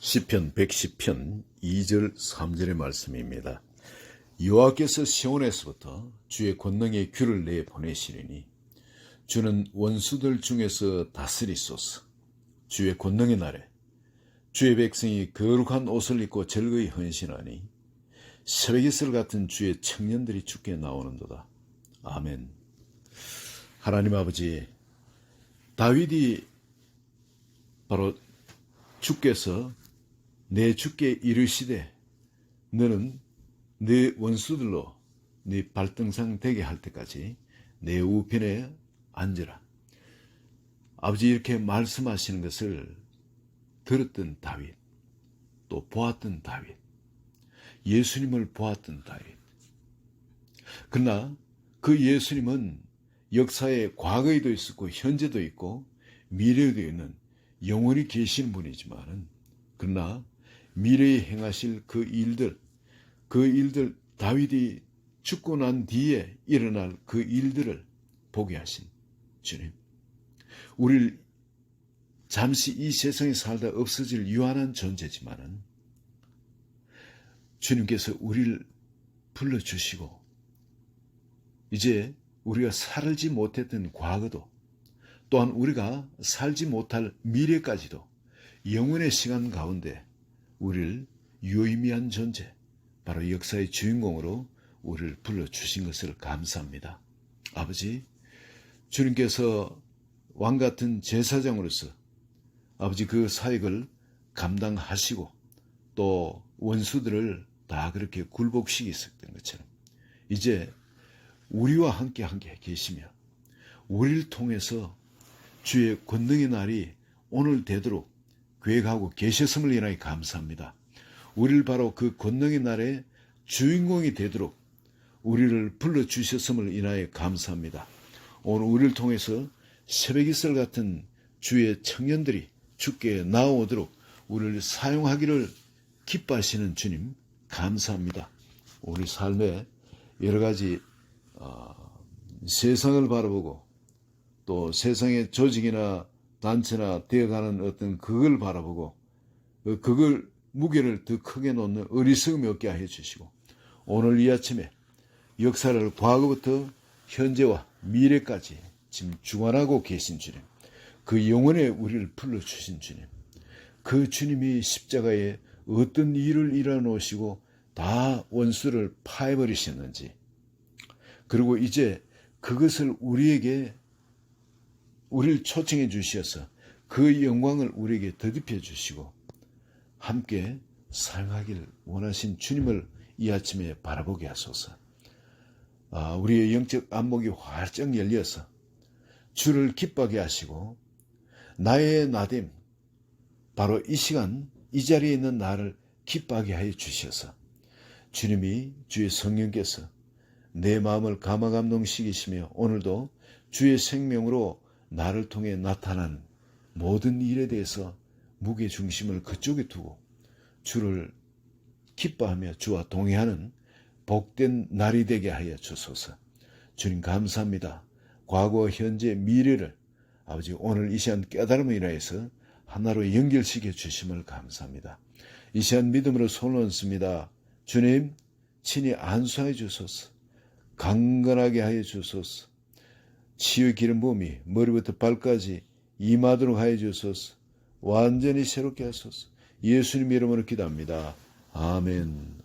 시편 110편 2절 3절의 말씀입니다. 여호와께서 시온에서부터 주의 권능의 귀를 내 보내시리니 주는 원수들 중에서 다스리소서. 주의 권능의 날에 주의 백성이 거룩한 옷을 입고 즐거이 헌신하니 새벽이슬 같은 주의 청년들이 죽게 나오는도다. 아멘. 하나님 아버지 다윗이 바로 주께서 내 주께 이르시되 너는 네 원수들로 네 발등상 되게 할 때까지 내 우편에 앉으라. 아버지 이렇게 말씀하시는 것을 들었던 다윗, 또 보았던 다윗, 예수님을 보았던 다윗. 그러나 그 예수님은 역사의 과거에도 있었고 현재도 있고 미래에도 있는 영원히 계신 분이지만은 그러나 미래에 행하실 그 일들, 그 일들 다윗이 죽고 난 뒤에 일어날 그 일들을 보게 하신 주님. 우리를 잠시 이 세상에 살다 없어질 유한한 존재지만은 주님께서 우리를 불러주시고 이제 우리가 살지 못했던 과거도 또한 우리가 살지 못할 미래까지도 영원의 시간 가운데 우리를 유의미한 존재, 바로 역사의 주인공으로 우리를 불러주신 것을 감사합니다. 아버지, 주님께서 왕 같은 제사장으로서 아버지 그 사역을 감당하시고 또 원수들을 다 그렇게 굴복시키셨던 것처럼 이제 우리와 함께 함께 계시며 우리를 통해서 주의 권능의 날이 오늘 되도록 계획하고 계셨음을 인하여 감사합니다. 우리를 바로 그 권능의 날에 주인공이 되도록 우리를 불러주셨음을 인하여 감사합니다. 오늘 우리를 통해서 새벽 이슬 같은 주의 청년들이 주께 나오도록 우리를 사용하기를 기뻐하시는 주님 감사합니다. 우리 삶에 여러 가지 어, 세상을 바라보고 또 세상의 조직이나 단체나 되어가는 어떤 그걸 바라보고 그 그걸 무게를 더 크게 놓는 어리석음이 없게 해 주시고 오늘 이 아침에 역사를 과거부터 현재와 미래까지 지금 주관하고 계신 주님 그 영혼에 우리를 불러주신 주님 그 주님이 십자가에 어떤 일을 일어놓으시고 다 원수를 파해버리셨는지 그리고 이제 그것을 우리에게 우리를 초청해 주셔서 그 영광을 우리에게 더딥혀 주시고 함께 사용하길 원하신 주님을 이 아침에 바라보게 하소서. 아, 우리의 영적 안목이 활짝 열려서 주를 기뻐하게 하시고 나의 나됨 바로 이 시간 이 자리에 있는 나를 기뻐하게 하여 주셔서 주님이 주의 성령께서 내 마음을 감화 감동시키시며 오늘도 주의 생명으로 나를 통해 나타난 모든 일에 대해서 무게 중심을 그쪽에 두고 주를 기뻐하며 주와 동의하는 복된 날이 되게 하여 주소서. 주님 감사합니다. 과거, 현재, 미래를 아버지 오늘 이 시간 깨달음을 인하여서 하나로 연결시켜 주심을 감사합니다. 이 시간 믿음으로 손을 얹습니다. 주님 친히 안수하여 주소서. 강건하게 하여 주소서. 치유 기름 부음이 머리부터 발까지 임하도록 하여 주소서. 완전히 새롭게 하소서. 예수님 이름으로 기도합니다. 아멘.